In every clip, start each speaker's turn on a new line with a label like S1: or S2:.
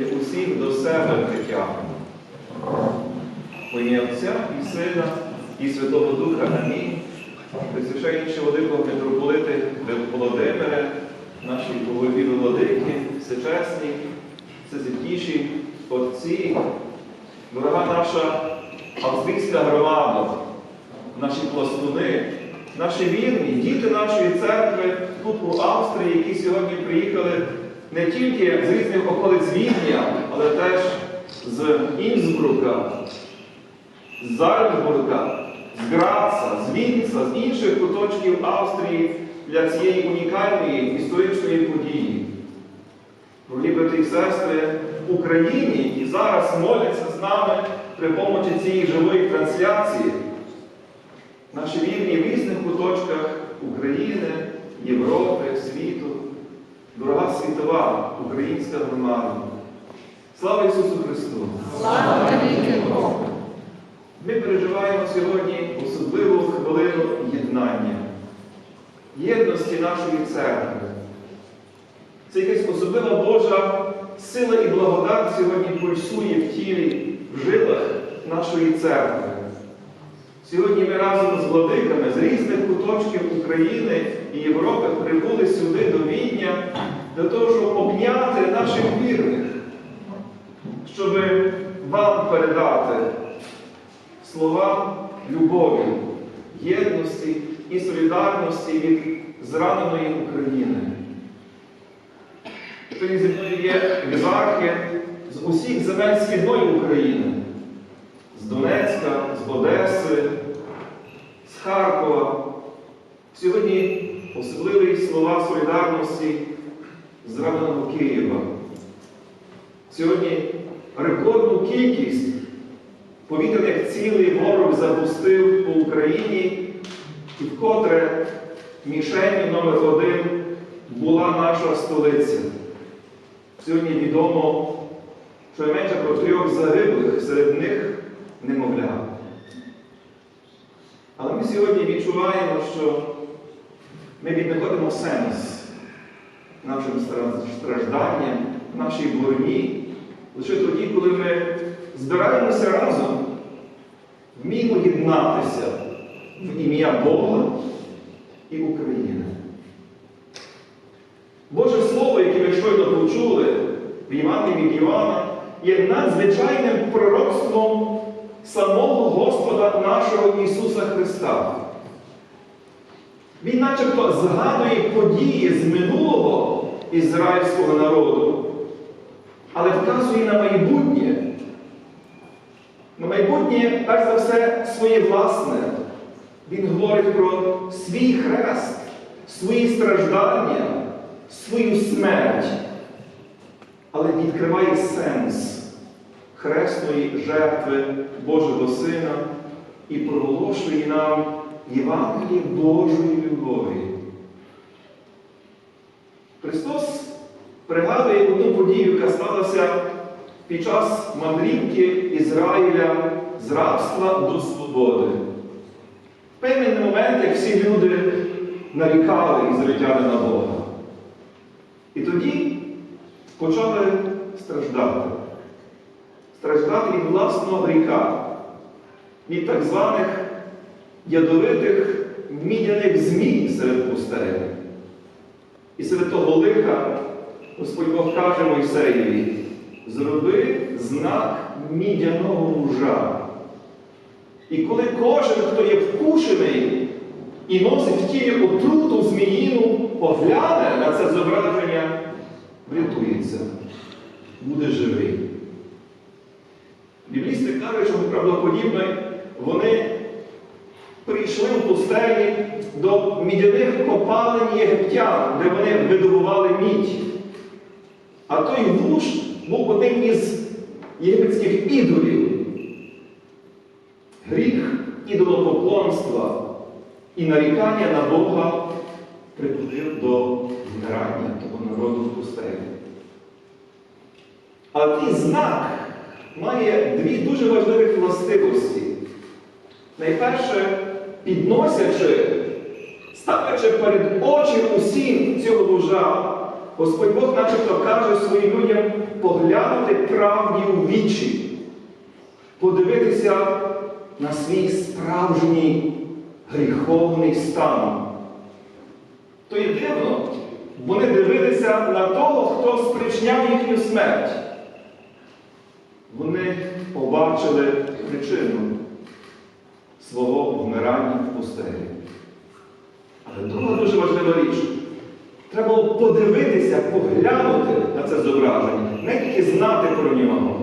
S1: є усіх до себе притягнув. Ім'я Отця і Сина, і Святого Духа. Амінь. Присвященніші Великого митрополити Володимире, наші голові владики, всечесні, всесвятіші отці, дорога наша австрійська громада, наші пластуни, наші вірні, діти нашої церкви тут у Австрії, які сьогодні приїхали не тільки з різних околиць Відня, але теж з Інсбрука, з Зальцбурга, з Граца, з Вінца, з інших куточків Австрії для цієї унікальної історичної події. Брати і сестри, в Україні і зараз моляться з нами при помочі цієї живої трансляції. Наші вірні в різних куточках України, Європи, світу, дорога світова українська громада. Слава Ісусу Христу!
S2: Слава Богу!
S1: Ми переживаємо сьогодні особливу хвилину єднання, єдності нашої церкви. Це якась особлива Божа сила і благодать сьогодні пульсує в тілі, в жилах нашої церкви. Сьогодні ми разом з владиками з різних куточків України і Європи прибули сюди до Відня для того, щоб обняти наших вірних, щоб вам передати слова любові, єдності і солідарності від зраненої України. Сьогодні зі мною є візархи з усіх земель Східної України, з Донецька, з Одеси, Харкова. Сьогодні особливі слова солідарності з зраненого Києва. Сьогодні рекордну кількість повітряних цілей ворог запустив по Україні, і вкотре мішенью номер один була наша столиця. Сьогодні відомо, що менше про трьох загиблих, серед них немовля. Сьогодні відчуваємо, що ми віднаходимо сенс нашим стражданням, нашій боротьбі, лише тоді, коли ми збираємося разом, вміємо єднатися в ім'я Бога і України. Боже Слово, яке ми щойно почули в Євангелії від Івана, є надзвичайним пророцтвом самого Господа нашого Ісуса Христа. Він начебто згадує події з минулого ізраїльського народу, але вказує на майбутнє. На майбутнє, перш за все, своє власне. Він говорить про свій хрест, свої страждання, свою смерть, але відкриває сенс хресної жертви Божого Сина і проголошує нам Євангеліє Божої любові. Христос пригадує одну подію, яка сталася під час мандрівки Ізраїля з рабства до свободи. В певний момент, як всі люди нарікали ізраїльтяни на Бога. І тоді почали страждати. Страждати від власного гріха, від так званих ядовитих мідяних змій серед пустелі. І серед того лиха Господь Бог каже Мойсеєві, зроби знак мідяного мужа. І коли кожен, хто є вкушений і носить в тілі отруту зміїну, погляне на це зображення, врятується, буде живий. Біблісти кажуть, що правдоподібно вони прийшли в пустелі до мідяних копалин єгиптян, де вони видобували мідь. А той вуж був одним із єгипетських ідолів. Гріх ідолопоклонства і нарікання на Бога приходив до вмирання того народу в пустелі. А той знак має дві дуже важливі властивості. Найперше, підносячи, ставлячи перед очі усім цього вужа, Господь Бог начебто каже своїм людям,
S3: поглянути правді у вічі, подивитися на свій справжній гріховний стан. То є дивно, вони дивилися на того, хто спричиняв їхню смерть. Вони побачили причину свого вмирання в пустелі. Але друга дуже важлива річ. Треба подивитися, поглянути на це зображення, не тільки знати про нього.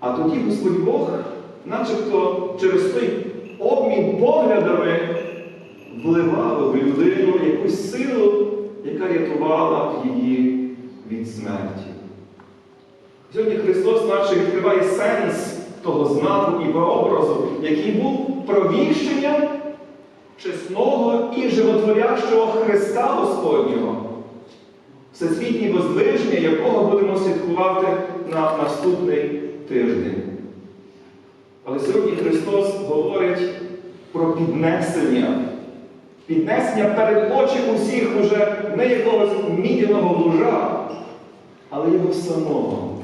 S3: А тоді Господь Бог, начебто через той обмін поглядами, вливав в людину якусь силу, яка рятувала її від смерті. Сьогодні Христос наче відкриває сенс того знаку і образу, який був провіщенням чесного і животворящого Христа Господнього, всесвітнє воздвиження, якого будемо святкувати на наступний тиждень. Але сьогодні Христос говорить про піднесення. Піднесення перед очі усіх уже не якогось мідяного лужа, але його самого.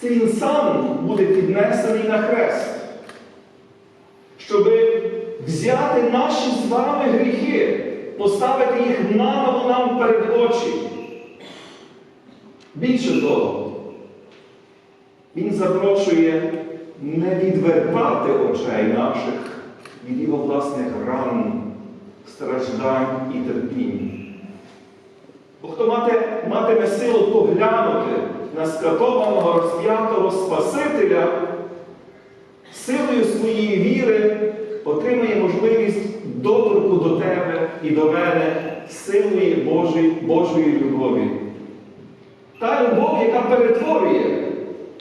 S3: Це сам буде піднесений на хрест, щоб взяти наші з вами гріхи, поставити їх наново нам перед очі. Більше того, він запрошує не відвертати очей наших від його власних ран, страждань і терпінь. Бо хто мати, матиме силу поглянути на скатованого розп'ятого Спасителя, силою своєї віри отримає можливість доторку до тебе і до мене силою Божої, Божої любові. Та любов, яка перетворює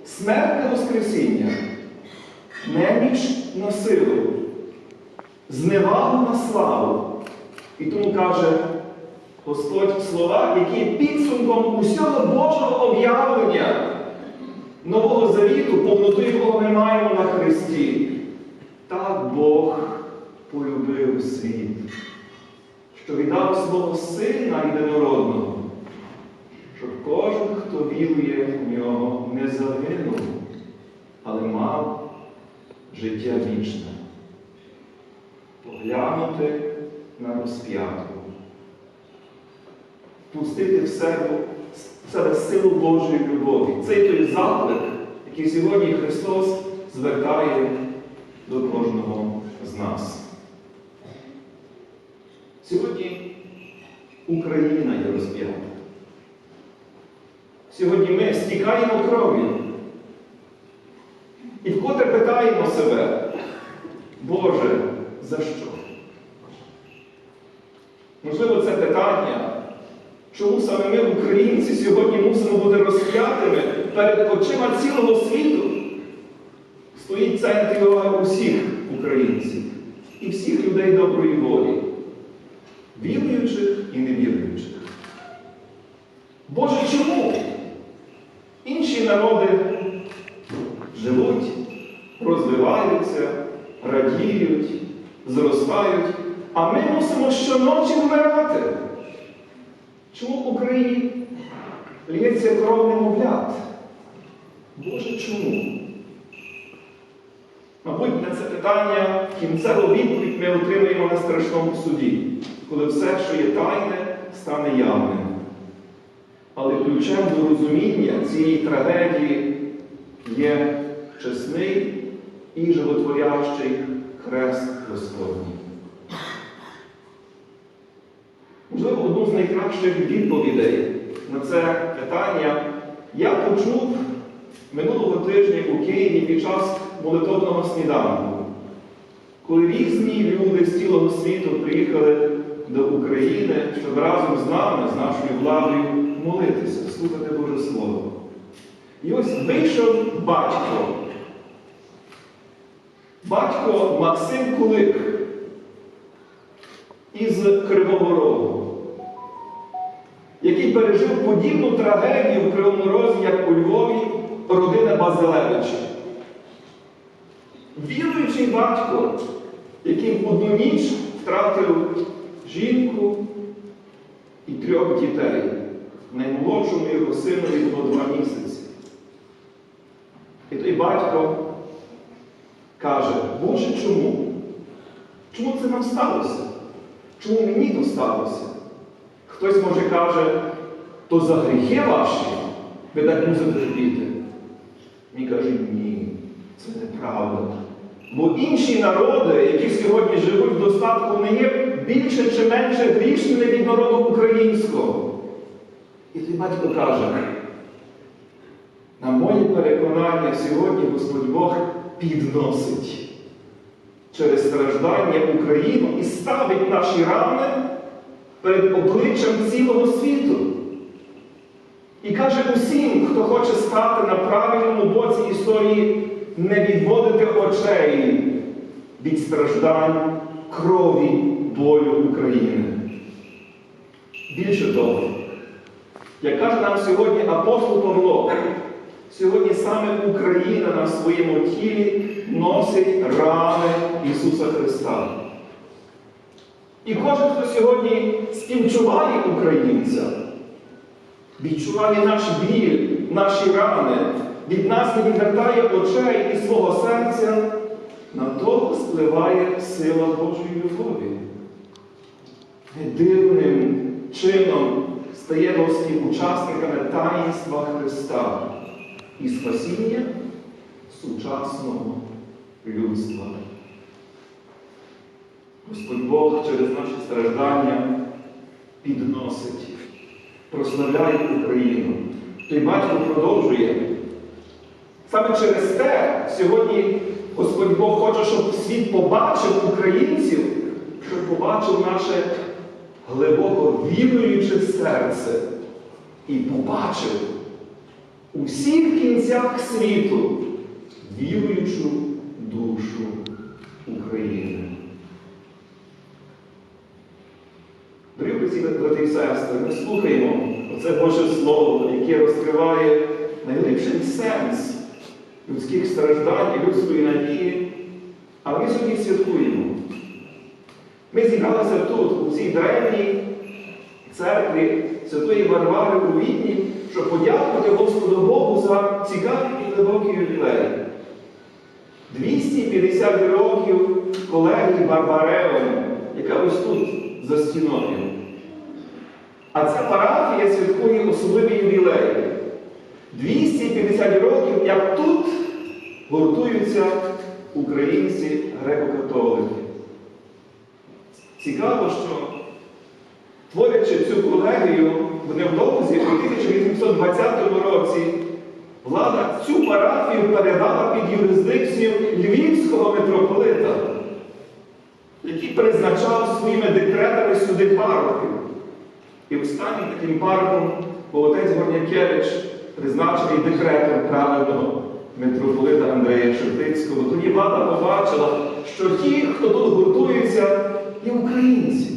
S3: смертне Воскресіння, неміч на силу, зневагу на славу. І тому каже Господь слова, які є підсумком усього Божого об'явлення Нового Завіту, повноту якого ми маємо на Христі. Так Бог полюбив світ, що віддав свого Сина єдинородного, щоб кожен, хто вірує в нього, не загинув, але мав життя вічне. Поглянути на розп'ятку, пустити в себе, в себе силу Божої любові. Це той заклик, який сьогодні Христос звертає до кожного з нас. Сьогодні Україна є розп'ята. Сьогодні ми стікаємо кров'ю. І вкотре питаємо себе, Боже, за що? Можливо, це питання, чому саме ми, українці, сьогодні мусимо бути розп'ятими перед очима цілого світу, стоїть в центрі уваги усіх українців і всіх людей доброї волі, віруючих і невіруючих. Боже, чому інші народи живуть, розвиваються, радіють, зростають, а ми мусимо щоночі вмирати? Чому в Україні лється кров немовлят? Боже, чому? Мабуть, на це питання кінцеву відповідь ми отримаємо на страшному суді, коли все, що є тайне, стане явним. Але ключем до розуміння цієї трагедії є чесний і животворящий хрест Господній. Можливо, одну з найкращих відповідей на це питання я почув минулого тижня у Києві під час молитовного сніданку, коли різні люди з цілого світу приїхали до України, щоб разом з нами, з нашою владою, молитися, слухати Боже Слово. І ось вийшов батько. Батько Максим Кулик із Кривого Рогу, який пережив подібну трагедію в Кривому Розі, як у Львові, родина Базилевича. Віруючий батько, який в одну ніч втратив жінку і трьох дітей. наймолодшому його синові було два місяці. І той батько каже, Боже, чому? Чому це нам сталося? Чому мені то сталося? Хтось може каже, то за гріхи ваші ви так мусите терпіти. Він каже, ні, це неправда. Бо інші народи, які сьогодні живуть в достатку, не є більше чи менше грішними від народу українського. І той батько каже, на моє переконання, сьогодні Господь Бог підносить через страждання Україну і ставить наші рани перед обличчям цілого світу. І каже усім, хто хоче стати на правильному боці історії, не відводити очей від страждань, крові, болю України. Більше того, як каже нам сьогодні апостол Павло, сьогодні саме Україна на своєму тілі носить рани Ісуса Христа. І кожен, хто сьогодні співчуває українця, відчуває наш біль, наші рани, від нас не відвертає очей і свого серця, на того спливає сила Божої любові. Дивним чином стаємо співучасниками таїнства Христа і спасіння сучасного людства. Господь Бог через наші страждання підносить, прославляє Україну. Той батько продовжує. Саме через те сьогодні Господь Бог хоче, щоб світ побачив українців, щоб побачив наше глибоко віруюче серце і побачив у всіх кінцях світу віруючу душу України. Дорогі брати і сестри, ми слухаємо оце Боже Слово, яке розкриває найглибший сенс людських страждань і людської надії. А ми сьогодні святкуємо. Ми зібралися тут, у цій древній церкві Святої Варвари у Відні, щоб подякувати Господу Богу за цікавий і глибокий ювілей. 250 років колегії Барбареум, яка ось тут за стіною. А ця парафія святкує особливий ювілей. 250 років, як тут гуртуються українці греко-католики. Цікаво, що творячи цю колегію в невдовзі у 1820 році, влада цю парафію передала під юрисдикцію Львівського митрополита, який призначав своїми декретами сюди парохів. І останнім таким парохом був отець Горнякевич, призначений декретом правильного митрополита Андрея Шептицького. Тоді влада побачила, що ті, хто тут гуртуються, є українці.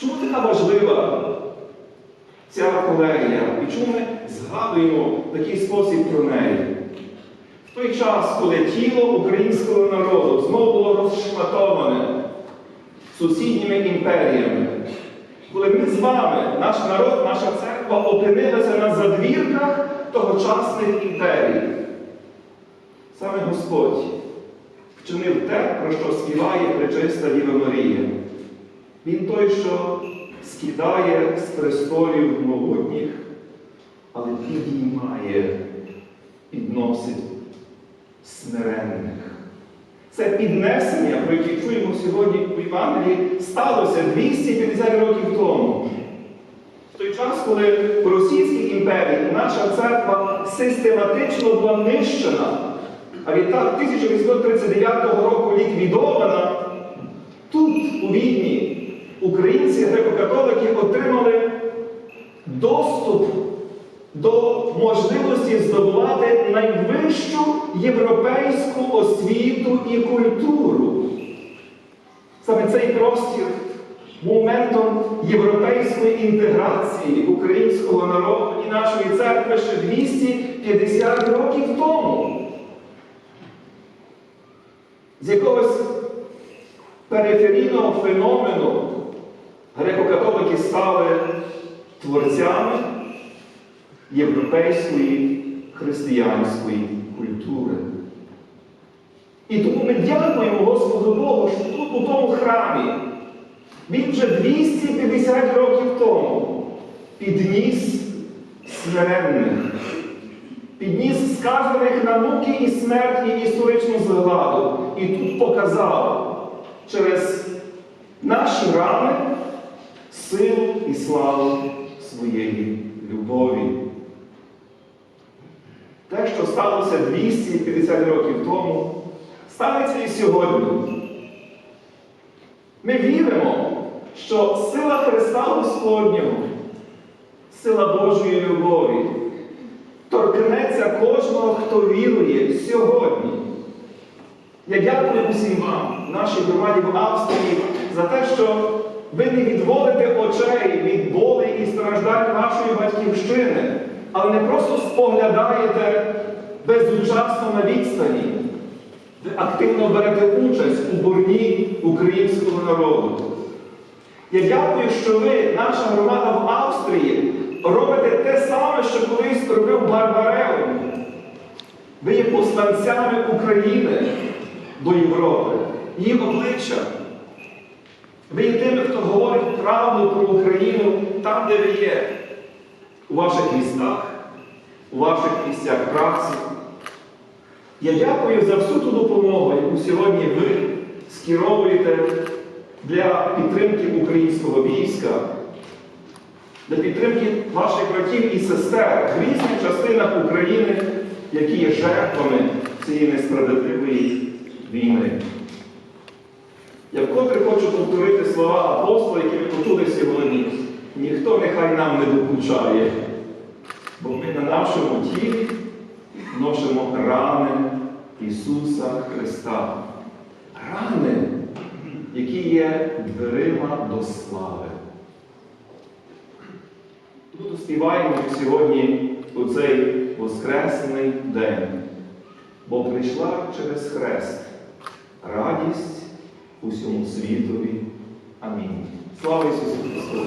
S3: Чому така важлива ця колегія? І чому ми згадуємо такий спосіб про неї? В той час, коли тіло українського народу знову було розшматоване сусідніми імперіями, коли ми з вами, наш народ, наша церква опинилися на задвірках тогочасних імперій, саме Господь вчинив те, про що співає пречиста Діва Марія. Він той, що скидає з престолів могутніх, але підіймає, підносить смиренних. Це піднесення, про яке чуємо сьогодні у Євангелії, сталося 250 років тому. В той час, коли в Російській імперії наша церква систематично була нищена, а відтак 1839 року ліквідована, тут, у Відні, українці греко-католики отримали доступ до можливості здобувати найвищу європейську освіту і культуру. Саме цей простір моментом європейської інтеграції українського народу і нашої церкви ще 250 років тому. З якогось периферійного феномену греко-католики стали творцями європейської християнської культури. І тому ми дякуємо Господу Богу, що тут, у тому храмі, він вже 250 років тому підніс смиренних, підніс сказаних на муки і смерть і історичну згладу. І тут показав через наші рани силу і славу своєї любові. Те, що сталося 250 років тому, станеться і сьогодні. Ми віримо, що сила Христа Господнього, сила Божої любові торкнеться кожного, хто вірує сьогодні. Я дякую усім вам, нашій громаді в Австрії, за те, що ви не відводите очей від болі і страждань нашої батьківщини, але не просто споглядаєте безучасно на відстані. Ви активно берете участь у борні українського народу. Я дякую, що ви, наша громада в Австрії, робите те саме, що колись робив Барбареум. Ви є посланцями України до Європи, її обличчя. Ви є тими, хто говорить правду про Україну там, де ви є, у ваших містах, у ваших місцях праці. Я дякую за всю ту допомогу, яку сьогодні ви скеровуєте для підтримки українського війська, для підтримки ваших братів і сестер в різних частинах України, які є жертвами цієї несправедливої війни. Я вкотре хочу повторити слова апостола, які ви почули сьогодні. Ніхто нехай нам не докучає, бо ми на нашому тілі носимо рани Ісуса Христа. Рани, які є дверима до слави. Тут співаємо сьогодні у цей Воскресний день, бо прийшла через хрест радість усьому світові. Амінь. Слава Ісусу Христу!